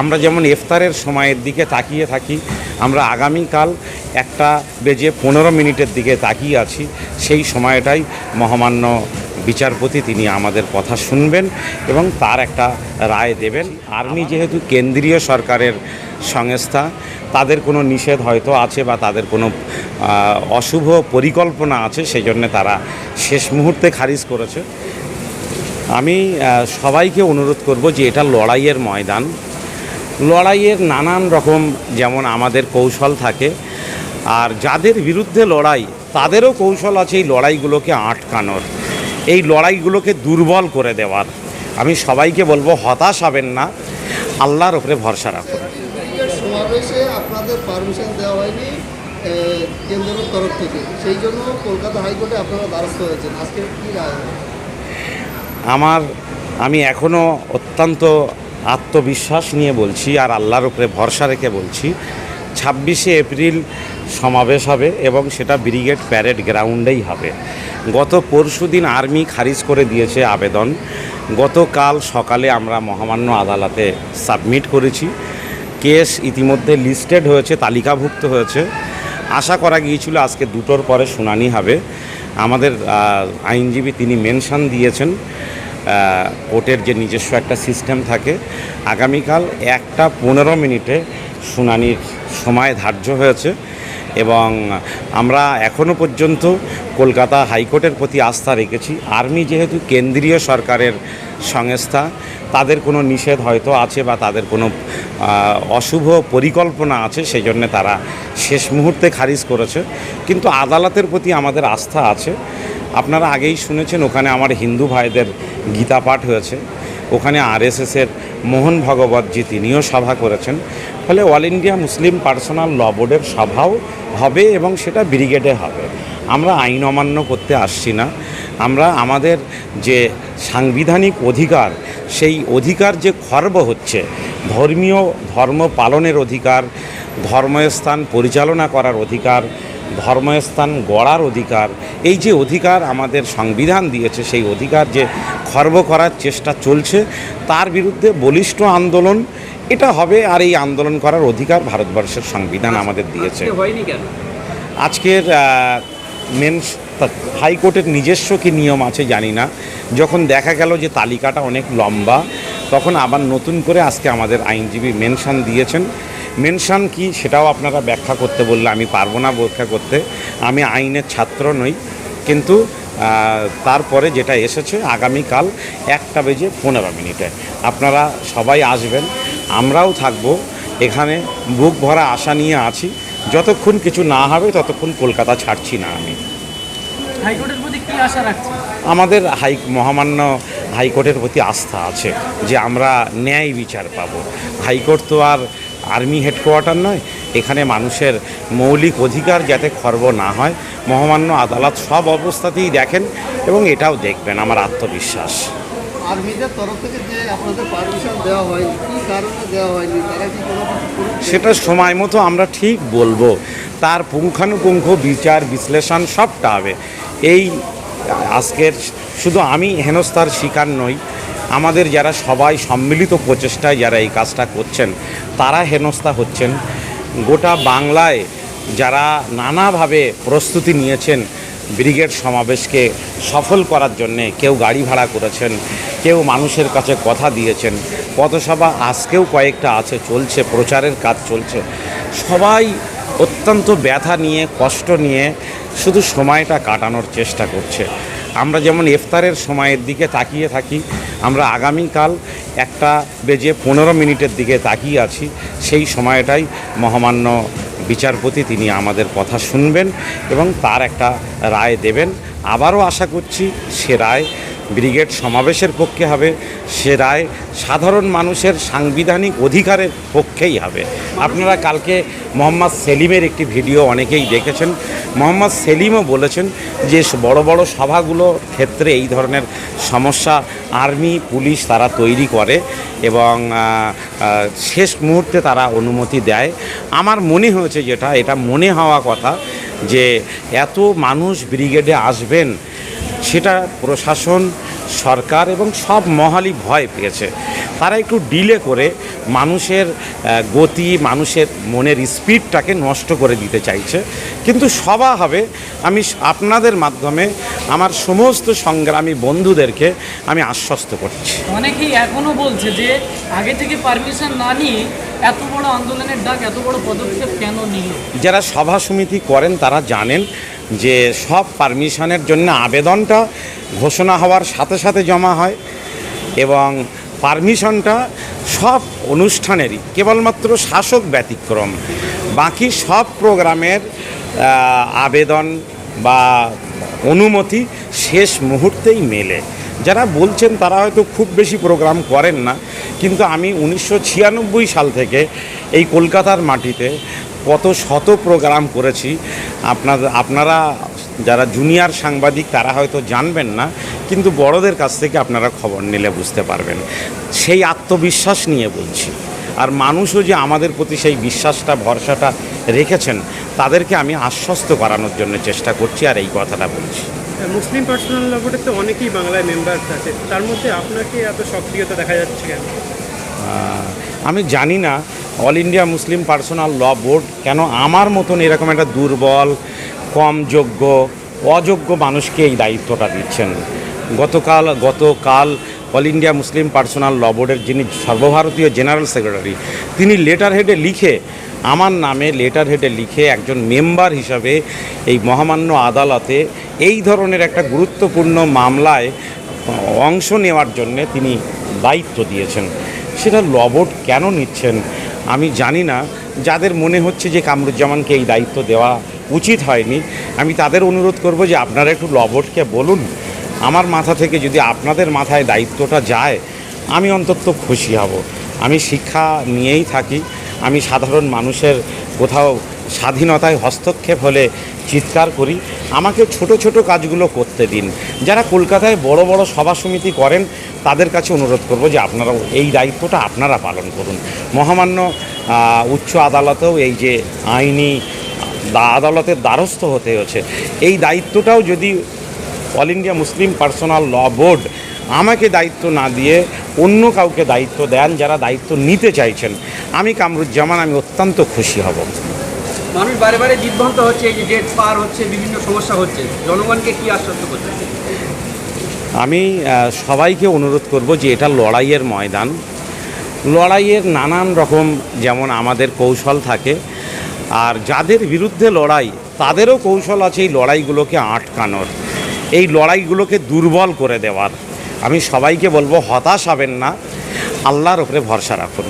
আমরা যেমন ইফতারের সময়ের দিকে তাকিয়ে থাকি, আমরা আগামীকাল একটা বেজে পনেরো মিনিটের দিকে তাকিয়ে আছি। সেই সময়টাই মহামান্য বিচারপতি তিনি আমাদের কথা শুনবেন এবং তার একটা রায় দেবেন। আর্মি যেহেতু কেন্দ্রীয় সরকারের সংস্থা, তাদের কোনো নিষেধ হয়তো আছে বা তাদের কোনো অশুভ পরিকল্পনা আছে সেই জন্যে তারা শেষ মুহূর্তে খারিজ করেছে। আমি সবাইকে অনুরোধ করব যে এটা লড়াইয়ের ময়দান। লড়াইয়ের নানান রকম যেমন আমাদের কৌশল থাকে আর যাদের বিরুদ্ধে লড়াই তাদেরও কৌশল আছে এই লড়াইগুলোকে আটকানোর। এই লড়াইগুলোকে দুর্বল করে দেওয়ার। আমি সবাইকে বলব হতাশ হবেন না। আল্লাহর উপরে ভরসা রাখুন। সমাবেশে আপনাদের পারমিশন দেওয়া হয়নি কেন্দ্রের তরফ থেকে। সেই জন্য কলকাতা হাইকোর্টে আপনারা দ্বারস্থ হয়েছেন। আজকে কি রায়? আমার আমি এখনও অত্যন্ত আত্মবিশ্বাস নিয়ে বলছি আর আল্লাহর উপরে ভরসা রেখে বলছি, ছাব্বিশে এপ্রিল সমাবেশ হবে এবং সেটা ব্রিগেড প্যারেড গ্রাউন্ডেই হবে। গত পরশু দিন আর্মি খারিজ করে দিয়েছে আবেদন। গতকাল সকালে আমরা মহামান্য আদালতে সাবমিট করেছি। কেস ইতিমধ্যে লিস্টেড হয়েছে, তালিকাভুক্ত হয়েছে। আশা করা গিয়েছিল আজকে দুটোর পরে শুনানি হবে। আমাদের আইনজীবী তিনি মেনশন দিয়েছেন। কোর্টের যে নিজস্ব একটা সিস্টেম থাকে, আগামীকাল একটা পনেরো মিনিটে শুনানির সময় ধার্য হয়েছে এবং আমরা এখনও পর্যন্ত কলকাতা হাইকোর্টের প্রতি আস্থা রেখেছি। আর্মি যেহেতু কেন্দ্রীয় সরকারের সংস্থা, তাদের কোনো নিষেধ হয়তো আছে বা তাদের কোনো অশুভ পরিকল্পনা আছে সেই জন্যে তারা শেষ মুহূর্তে খারিজ করেছে। কিন্তু আদালতের প্রতি আমাদের আস্থা আছে। আপনারা আগেই শুনেছেন, ওখানে আমার হিন্দু ভাইদের গীতা পাঠ হয়েছে। ওখানে আরএসএসের মোহন ভগবতজি তিনিও সভা করেছেন। ফলে all India Muslim personal law বোর্ডের সভাও হবে এবং সেটা ব্রিগেডে হবে। আমরা আইন অমান্য করতে আসছি না। আমরা আমাদের যে সাংবিধানিক অধিকার, সেই অধিকার যে খর্ব হচ্ছে, ধর্মীয় ধর্ম পালনের অধিকার, ধর্মস্থান পরিচালনা করার অধিকার ধর্মস্থান গড়ার অধিকার। এই যে অধিকার আমাদের সংবিধান দিয়েছে সেই অধিকার যে খর্ব করার চেষ্টা চলছে তার বিরুদ্ধে বলিষ্ঠ আন্দোলন এটা হবে আর এই আন্দোলন করার অধিকার ভারতবর্ষের সংবিধান আমাদের দিয়েছে। আজকের মেন হাইকোর্টের নিজস্ব কি নিয়ম আছে জানি না। যখন দেখা গেল যে তালিকাটা অনেক লম্বা তখন আবার নতুন করে আজকে আমাদের আইনজীবী মেনশন দিয়েছেন। মেনশন কি সেটাও আপনারা ব্যাখ্যা করতে বললে আমি পারব না ব্যাখ্যা করতে। আমি আইনের ছাত্র নই কিন্তু তারপরে যেটা এসেছে আগামীকাল একটা বেজে পনেরো মিনিটে। আপনারা সবাই আসবেন আমরাও থাকব এখানে বুক ভরা আশা নিয়ে আছি। যতক্ষণ কিছু না হবে ততক্ষণ কলকাতা ছাড়ছি না আমি। হাইকোর্টের প্রতি কি আশা রাখছেন? আমাদের হাই মহামান্য হাইকোর্টের প্রতি আস্থা আছে যে আমরা ন্যায় বিচার পাব। হাইকোর্ট তো আর আর্মি হেডকোয়ার্টার নয় এখানে মানুষের মৌলিক অধিকার যাতে খর্ব না হয় মহামান্য আদালত সব অবস্থাতেই দেখেন এবং এটাও দেখবেন আমার আত্মবিশ্বাস। আর্মিদের তরফ থেকে যে আপনাদের পারমিশন দেওয়া হয়নি কী কারণে দেওয়া হয়নি তারা কি কোনো সেটা সময় মতো আমরা ঠিক বলব। তার পুঙ্খানুপুঙ্খ বিচার বিশ্লেষণ সবটা হবে। এই আজকের শুধু আমি হেনস্থার শিকার নই আমাদের যারা সবাই সম্মিলিত প্রচেষ্টায় যারা এই কাজটা করছেন, তারা হেনস্থা হচ্ছেন। গোটা বাংলায় যারা নানাভাবে প্রস্তুতি নিয়েছেন ব্রিগেড সমাবেশকে সফল করার জন্যে, কেউ গাড়ি ভাড়া করেছেন, কেউ মানুষের কাছে কথা দিয়েছেন, পথসভা আজকেও কয়েকটা আছে, চলছে, প্রচারের কাজ চলছে। সবাই অত্যন্ত ব্যথা নিয়ে, কষ্ট নিয়ে শুধু সময়টা কাটানোর চেষ্টা করছে। আমরা যেমন ইফতারের সময়ের দিকে তাকিয়ে থাকি, আমরা আগামীকাল একটা বেজে পনেরো মিনিটের দিকে তাকিয়ে আছি, সেই সময়টাই মহামান্য বিচারপতি তিনি আমাদের কথা শুনবেন এবং তার একটা রায় দেবেন। আবারও আশা করছি সে রায় ব্রিগেড সমাবেশের পক্ষে হবে, সে রায় সাধারণ মানুষের সাংবিধানিক অধিকারের পক্ষেই হবে। আপনারা কালকে মোহাম্মদ সেলিমের একটি ভিডিও অনেকেই দেখেছেন। মোহাম্মদ সেলিমও বলেছেন যে, বড় বড় সভাগুলোর ক্ষেত্রে এই ধরনের সমস্যা আর্মি, পুলিশ তারা তৈরি করে এবং শেষ মুহূর্তে তারা অনুমতি দেয়। আমার মনে হয়েছে যেটা, এটা মনে হওয়া কথা যে, এত মানুষ ব্রিগেডে আসবেন, সেটা প্রশাসন সরকার এবং সব মহালি ভয় পেয়েছে। তারা একটু ডিলে করে মানুষের গতি মানুষের মনের স্পিডটাকে নষ্ট করে দিতে চাইছে। কিন্তু সভা হবে আমি আপনাদের মাধ্যমে আমার সমস্ত সংগ্রামী বন্ধুদেরকে আমি আশ্বস্ত করছি। অনেকেই এখনও বলছে যে আগে থেকে পারমিশন না নিয়ে এত বড় আন্দোলনের ডাক এত বড় পদক্ষেপ কেন নিল? যারা সভা সমিতি করেন তারা জানেন যে সব পারমিশনের জন্য আবেদনটা ঘোষণা হওয়ার সাথে সাথে জমা হয় এবং পারমিশনটা সব অনুষ্ঠানেরই, কেবলমাত্র শাসক ব্যতিক্রম। বাকি সব প্রোগ্রামের আবেদন বা অনুমতি শেষ মুহূর্তেই মেলে। যারা বলছেন তারা হয়তো খুব বেশি প্রোগ্রাম করেন না, কিন্তু আমি উনিশশো ছিয়ানব্বই সাল থেকে এই কলকাতার মাটিতে কত শত প্রোগ্রাম করেছি। আপনার আপনারা যারা জুনিয়র সাংবাদিক তারা হয়তো জানবেন না কিন্তু বড়দের কাছ থেকে আপনারা খবর নিলে বুঝতে পারবেন। সেই আত্মবিশ্বাস নিয়ে বলছি। আর মানুষও যে আমাদের প্রতি সেই বিশ্বাসটা ভরসাটা রেখেছেন তাদেরকে আমি আশ্বস্ত করানোর জন্য চেষ্টা করছি আর এই কথাটা বলছি। মুসলিম পার্সোনাল বোর্ডে তো অনেকেই বাংলায় মেম্বার আছে। তার মধ্যে আপনাকে এত সক্রিয়তা দেখা যাচ্ছে কেন? আমি জানি না all India Muslim personal law board কেন আমার মতন এরকম একটা দুর্বল, কম যোগ্য, অযোগ্য মানুষকে এই দায়িত্বটা দিচ্ছেন। গতকাল গতকাল all India Muslim personal law বোর্ডের যিনি সর্বভারতীয় জেনারেল সেক্রেটারি তিনি লেটার হেডে লিখে, আমার নামে লেটার হেডে লিখে একজন মেম্বার হিসাবে এই মহামান্য আদালতে এই ধরনের একটা গুরুত্বপূর্ণ মামলায় অংশ নেওয়ার জন্যে তিনি দায়িত্ব দিয়েছেন। সেটা লবট কেন নিচ্ছেন? আমি জানি না। যাদের মনে হচ্ছে যে কামরুজ্জামানকে এই দায়িত্ব দেওয়া উচিত হয়নি, আমি তাদের অনুরোধ করব যে আপনারা একটু লবটকে বলুন। আমার মাথা থেকে যদি আপনাদের মাথায় দায়িত্বটা যায়, আমি অন্তত খুশি হব। আমি শিক্ষা নিয়েই থাকি। আমি সাধারণ মানুষের কোথাও স্বাধীনতায় হস্তক্ষেপ হলে চিৎকার করি। আমাকে ছোট ছোট কাজগুলো করতে দিন। যারা কলকাতায় বড় বড় সভা সমিতি করেন, তাদের কাছে অনুরোধ করব যে আপনারা এই দায়িত্বটা আপনারা পালন করুন। মহামান্য উচ্চ আদালতেও এই যে আইনি আদালতের দ্বারস্থ হতে হচ্ছে এই দায়িত্বটাও যদি all India Muslim personal law board আমাকে দায়িত্ব না দিয়ে অন্য কাউকে দায়িত্ব দেন যারা দায়িত্ব নিতে চাইছেন। আমি কামরুজ্জামান আমি অত্যন্ত খুশি হব। মানুষ বারে বারে বিভ্রান্ত হচ্ছে এই যে ডেট পার হচ্ছে বিভিন্ন সমস্যা হচ্ছে। জনগণকে কি আশ্বস্ত করতে আমি সবাইকে অনুরোধ করব যে এটা লড়াইয়ের ময়দান। লড়াইয়ের নানান রকম যেমন আমাদের কৌশল থাকে আর যাদের বিরুদ্ধে লড়াই তাদেরও কৌশল আছে এই লড়াইগুলোকে আটকানোর। এই লড়াইগুলোকে দুর্বল করে দেওয়ার। আমি সবাইকে বলব হতাশ হবেন না। আল্লাহর উপরে ভরসা রাখুন।